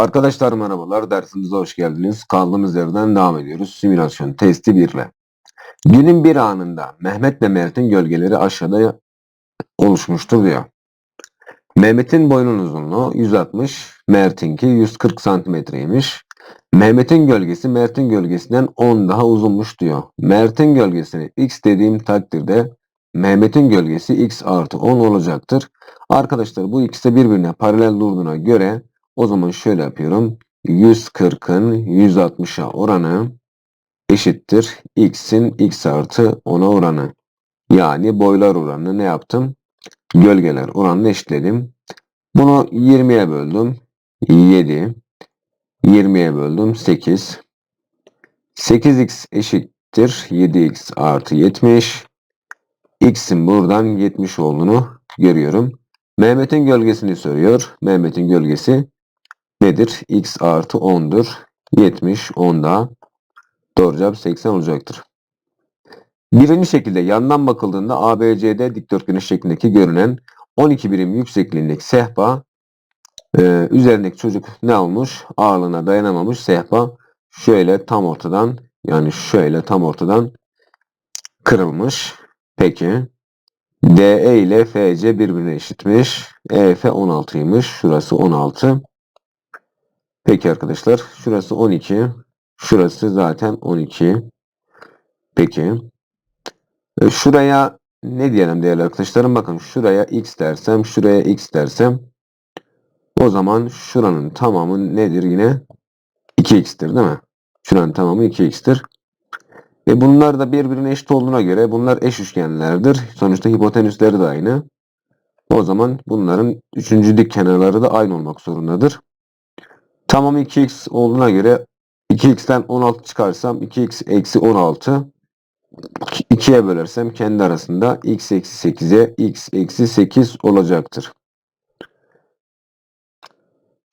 Arkadaşlar merhabalar, dersimize hoş geldiniz. Kaldığımız yerden devam ediyoruz. Simülasyon testi 1 ile. Günün bir anında Mehmet ve Mert'in gölgeleri aşağıda oluşmuştur diyor. Mehmet'in boyunun uzunluğu 160, Mert'inki 140 santimetreymiş. Mehmet'in gölgesi Mert'in gölgesinden 10 daha uzunmuş diyor. Mert'in gölgesini x dediğim takdirde Mehmet'in gölgesi x artı 10 olacaktır. Arkadaşlar bu ikisi birbirine paralel durduğuna göre o zaman şöyle yapıyorum. 140'ın 160'a oranı eşittir. X'in x artı 10'a oranı. Yani boylar oranını ne yaptım? Gölgeler oranını eşitledim. Bunu 20'ye böldüm. 7. 20'ye böldüm. 8. 8x eşittir. 7x artı 70. X'in buradan 70 olduğunu görüyorum. Mehmet'in gölgesini soruyor. Mehmet'in gölgesi nedir? X artı 10'dur. 70 10'da. Doğru cevap 80 olacaktır. Birinci şekilde yandan bakıldığında ABCD dikdörtgeni şeklindeki görünen 12 birim yüksekliğindeki sehpa e, üzerindeki çocuk ne olmuş? Ağırlığına dayanamamış sehpa şöyle tam ortadan yani şöyle tam ortadan kırılmış. Peki. DE ile FC birbirine eşitmiş. EF 16'ymış. Şurası 16. Peki arkadaşlar. Şurası 12. Şurası zaten 12. Peki. E, şuraya ne diyelim değerli arkadaşlarım? Bakın şuraya x dersem, şuraya x dersem o zaman şuranın tamamı nedir yine? 2x'tir değil mi? Şuranın tamamı 2x'tir. E bunlar da birbirine eşit olduğuna göre bunlar eş üçgenlerdir. Sonuçta hipotenüsleri de aynı. O zaman bunların üçüncü dik kenarları da aynı olmak zorundadır. Tamam 2x olduğuna göre 2x'ten 16 çıkarsam 2x eksi 16 2'ye bölersem kendi arasında x eksi 8'e x eksi 8 olacaktır.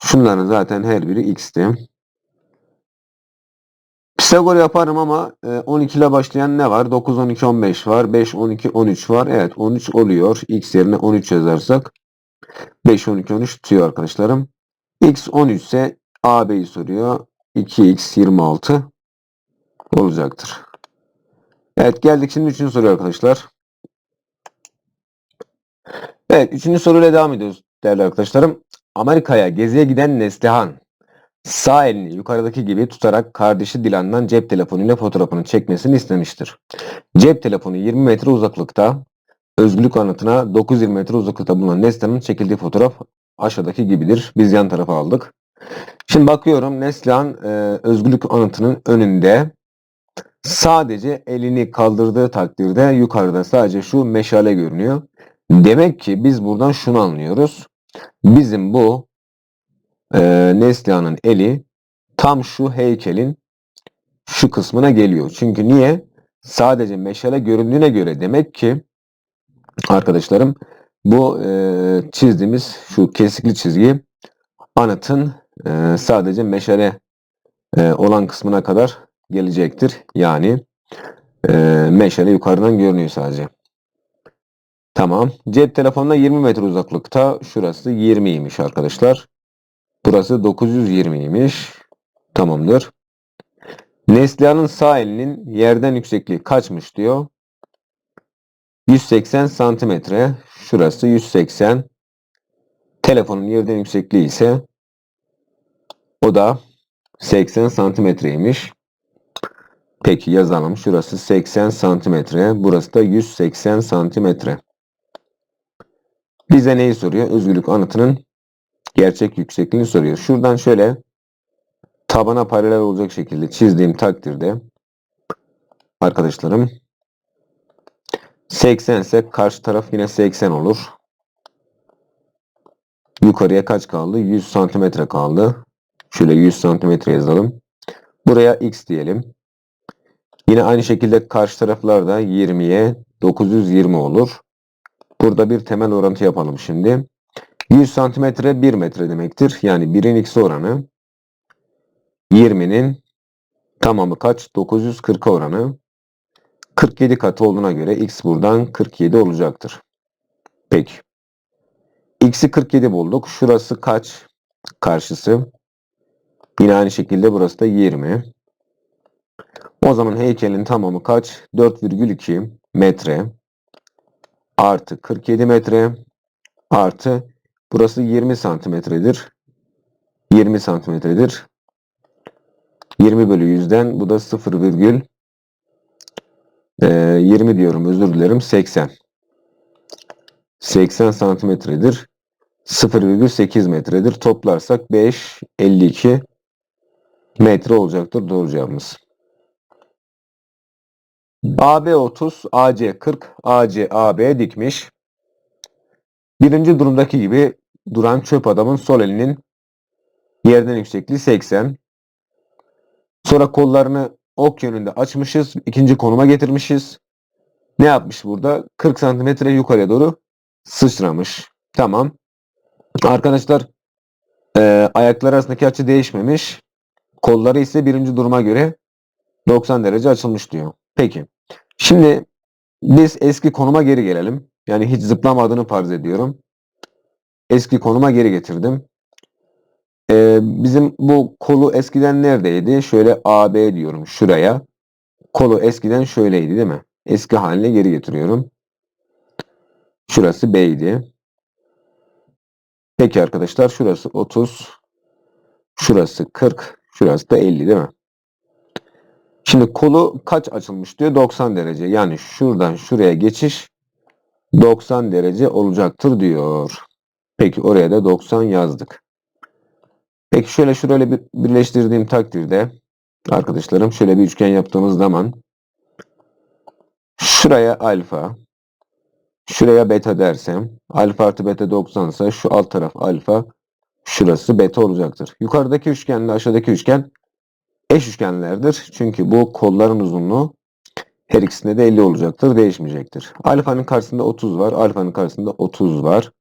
Şunların zaten her biri x'ti. Pisagor yaparım ama 12 ile başlayan ne var? 9, 12, 15 var. 5, 12, 13 var. Evet 13 oluyor. X yerine 13 yazarsak 5, 12, 13 tutuyor arkadaşlarım. X 13 ise AB'yi soruyor. 2X 26 olacaktır. Evet geldik şimdi 3. soru arkadaşlar. Evet 3. soruyla devam ediyoruz değerli arkadaşlarım. Amerika'ya geziye giden Neslihan Sağ elini yukarıdaki gibi tutarak kardeşi Dilan'dan cep telefonuyla fotoğrafını çekmesini istemiştir. Cep telefonu 20 metre uzaklıkta, özgürlük anıtına 920 metre uzaklıkta bulunan Neslihan'ın çekildiği fotoğraf aşağıdaki gibidir. Biz yan tarafa aldık. Şimdi bakıyorum Neslihan e, özgürlük anıtının önünde sadece elini kaldırdığı takdirde yukarıda sadece şu meşale görünüyor. Demek ki biz buradan şunu anlıyoruz. Bizim bu e, Neslihan'ın eli tam şu heykelin şu kısmına geliyor. Çünkü niye? Sadece meşale göründüğüne göre demek ki arkadaşlarım bu e, çizdiğimiz şu kesikli çizgi anıtın e, sadece meşale e, olan kısmına kadar gelecektir. Yani e, meşale yukarıdan görünüyor sadece. Tamam. Cep telefonuna 20 metre uzaklıkta. Şurası 20'ymiş arkadaşlar. Burası 920'ymiş. Tamamdır. Neslihan'ın sağ elinin yerden yüksekliği kaçmış diyor. 180 santimetre. Şurası 180. Telefonun yerden yüksekliği ise o da 80 santimetreymiş. Peki yazalım. Şurası 80 santimetre. Burası da 180 santimetre. Bize neyi soruyor? Özgürlük anıtının gerçek yüksekliğini soruyor. Şuradan şöyle tabana paralel olacak şekilde çizdiğim takdirde arkadaşlarım 80 ise karşı taraf yine 80 olur. Yukarıya kaç kaldı? 100 santimetre kaldı. Şöyle 100 santimetre yazalım. Buraya x diyelim. Yine aynı şekilde karşı taraflarda 20'ye 920 olur. Burada bir temel orantı yapalım şimdi. 100 santimetre 1 metre demektir. Yani 1'in x oranı 20'nin tamamı kaç? 940 oranı. 47 katı olduğuna göre x buradan 47 olacaktır. Peki. x'i 47 bulduk. Şurası kaç? Karşısı Yine aynı şekilde burası da 20. O zaman heykelin tamamı kaç? 4,2 metre artı 47 metre artı burası 20 santimetredir. 20 santimetredir. 20 bölü 100'den bu da 0 virgül e, 20 diyorum özür dilerim 80. 80 santimetredir. 0,8 metredir. Toplarsak 5, 52 metre olacaktır doğru cevabımız. AB 30, AC 40, AC AB dikmiş. Birinci durumdaki gibi duran çöp adamın sol elinin yerden yüksekliği 80. Sonra kollarını ok yönünde açmışız. ikinci konuma getirmişiz. Ne yapmış burada? 40 santimetre yukarıya doğru sıçramış. Tamam. Arkadaşlar e, ayaklar arasındaki açı değişmemiş. Kolları ise birinci duruma göre 90 derece açılmış diyor. Peki. Şimdi biz eski konuma geri gelelim. Yani hiç zıplamadığını farz ediyorum. Eski konuma geri getirdim. Ee, bizim bu kolu eskiden neredeydi? Şöyle AB diyorum şuraya. Kolu eskiden şöyleydi değil mi? Eski haline geri getiriyorum. Şurası B idi. Peki arkadaşlar şurası 30. Şurası 40. Şurası da 50 değil mi? Şimdi kolu kaç açılmış diyor? 90 derece. Yani şuradan şuraya geçiş 90 derece olacaktır diyor. Peki oraya da 90 yazdık. Peki şöyle şurayla bir birleştirdiğim takdirde arkadaşlarım şöyle bir üçgen yaptığımız zaman şuraya alfa şuraya beta dersem alfa artı beta 90 ise şu alt taraf alfa şurası beta olacaktır. Yukarıdaki üçgenle aşağıdaki üçgen eş üçgenlerdir. Çünkü bu kolların uzunluğu her ikisinde de 50 olacaktır. Değişmeyecektir. Alfanın karşısında 30 var. Alfanın karşısında 30 var.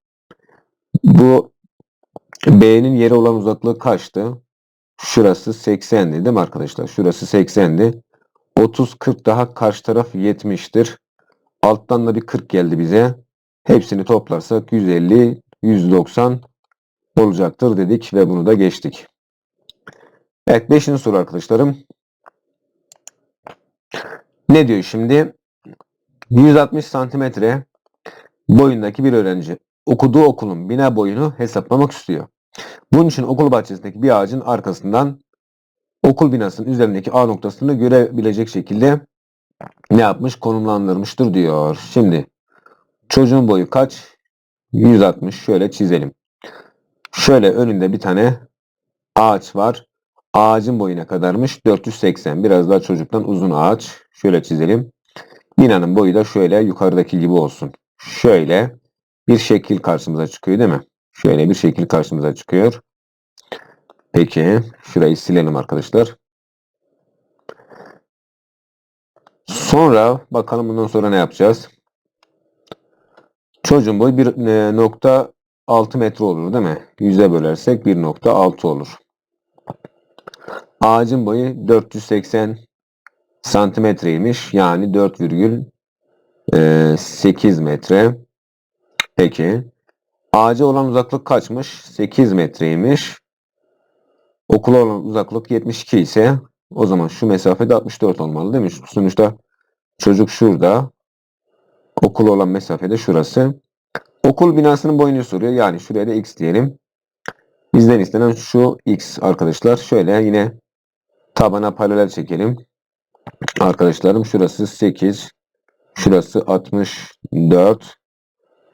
Bu B'nin yere olan uzaklığı kaçtı? Şurası 80'di değil mi arkadaşlar? Şurası 80'di. 30, 40 daha karşı taraf 70'tir. Alttan da bir 40 geldi bize. Hepsini toplarsak 150, 190 olacaktır dedik ve bunu da geçtik. Evet 5. soru arkadaşlarım. Ne diyor şimdi? 160 santimetre boyundaki bir öğrenci okuduğu okulun bina boyunu hesaplamak istiyor. Bunun için okul bahçesindeki bir ağacın arkasından okul binasının üzerindeki A noktasını görebilecek şekilde ne yapmış? Konumlandırmıştır diyor. Şimdi çocuğun boyu kaç? 160. Şöyle çizelim. Şöyle önünde bir tane ağaç var. Ağacın boyu ne kadarmış? 480. Biraz daha çocuktan uzun ağaç. Şöyle çizelim. Binanın boyu da şöyle yukarıdaki gibi olsun. Şöyle bir şekil karşımıza çıkıyor değil mi? Şöyle bir şekil karşımıza çıkıyor. Peki şurayı silelim arkadaşlar. Sonra bakalım bundan sonra ne yapacağız? Çocuğun boyu 1.6 metre olur değil mi? Yüze bölersek 1.6 olur. Ağacın boyu 480 santimetreymiş. Yani 4,8 metre. Peki. Ağaca olan uzaklık kaçmış? 8 metreymiş. Okula olan uzaklık 72 ise o zaman şu mesafede 64 olmalı değil mi? Sonuçta çocuk şurada. Okul olan mesafede şurası. Okul binasının boyunu soruyor. Yani şuraya da x diyelim. Bizden istenen şu x arkadaşlar. Şöyle yine tabana paralel çekelim. Arkadaşlarım şurası 8. Şurası 64.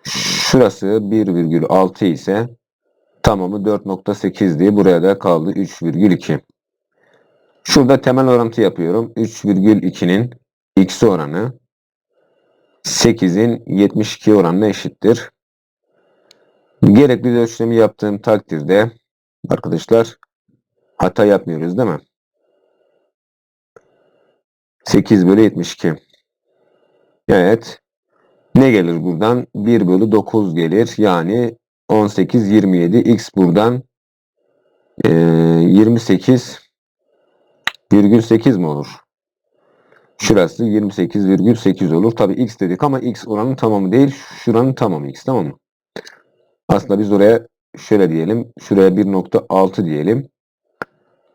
Şurası 1,6 ise tamamı 4.8 diye buraya da kaldı 3,2. Şurada temel orantı yapıyorum. 3,2'nin x oranı 8'in 72 oranına eşittir. Gerekli ölçümü yaptığım takdirde arkadaşlar hata yapmıyoruz değil mi? 8 bölü 72. Evet. Ne gelir buradan? 1 bölü 9 gelir. Yani 18, 27. X buradan e, 28 virgül 8 mi olur? Şurası 28,8 olur. Tabi x dedik ama x oranın tamamı değil. Şuranın tamamı x tamam mı? Aslında biz oraya şöyle diyelim. Şuraya 1.6 diyelim.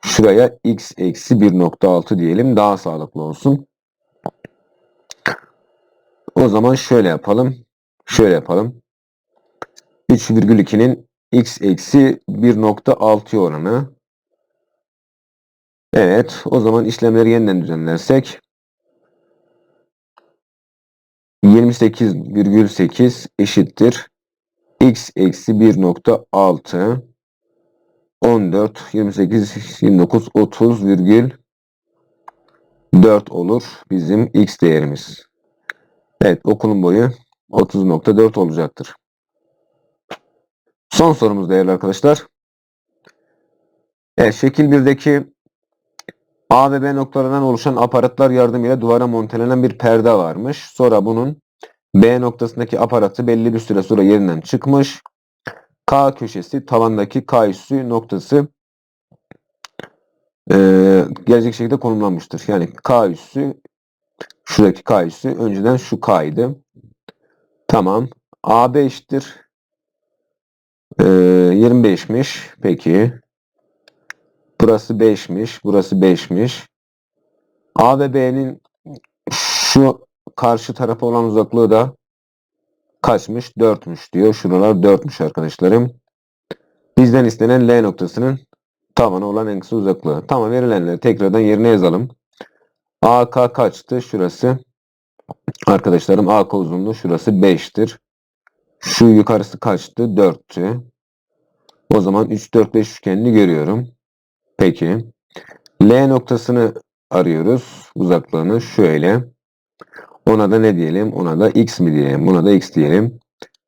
Şuraya x eksi 1.6 diyelim. Daha sağlıklı olsun. O zaman şöyle yapalım. Şöyle yapalım. 3,2'nin x eksi 1.6 oranı. Evet. O zaman işlemleri yeniden düzenlersek 28,8 eşittir. X eksi 1.6 14, 28, 29, 30 virgül 4 olur bizim x değerimiz. Evet okulun boyu 30.4 olacaktır. Son sorumuz değerli arkadaşlar. Evet şekil 1'deki A ve B noktalarından oluşan aparatlar yardımıyla duvara montelenen bir perde varmış. Sonra bunun B noktasındaki aparatı belli bir süre sonra yerinden çıkmış. K köşesi tavandaki K üssü noktası eee, gelecek şekilde konumlanmıştır. Yani K üssü şuradaki K üssü önceden şu K idi. Tamam. AB eşittir. Eee 25'miş. Peki. Burası 5'miş. Burası 5'miş. A ve B'nin şu karşı tarafa olan uzaklığı da kaçmış? 4'müş diyor. Şuralar 4'müş arkadaşlarım. Bizden istenen L noktasının tavana olan en kısa uzaklığı. Tamam verilenleri tekrardan yerine yazalım. AK kaçtı? Şurası. Arkadaşlarım AK uzunluğu şurası 5'tir. Şu yukarısı kaçtı? 4'tü. O zaman 3, 4, 5 üçgenini görüyorum. Peki. L noktasını arıyoruz. Uzaklığını şöyle. Ona da ne diyelim? Ona da x mi diyelim? Buna da x diyelim.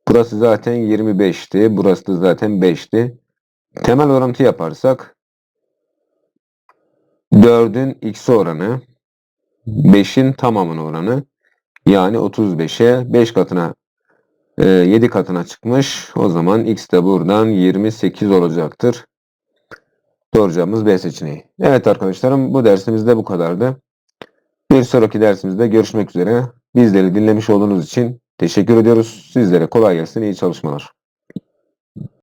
Burası zaten 25'ti. Burası da zaten 5'ti. Temel orantı yaparsak 4'ün x oranı 5'in tamamının oranı yani 35'e 5 katına e, 7 katına çıkmış. O zaman x de buradan 28 olacaktır. Doğru cevabımız B seçeneği. Evet arkadaşlarım bu dersimizde bu kadardı. Bir sonraki dersimizde görüşmek üzere. Bizleri dinlemiş olduğunuz için teşekkür ediyoruz. Sizlere kolay gelsin, iyi çalışmalar.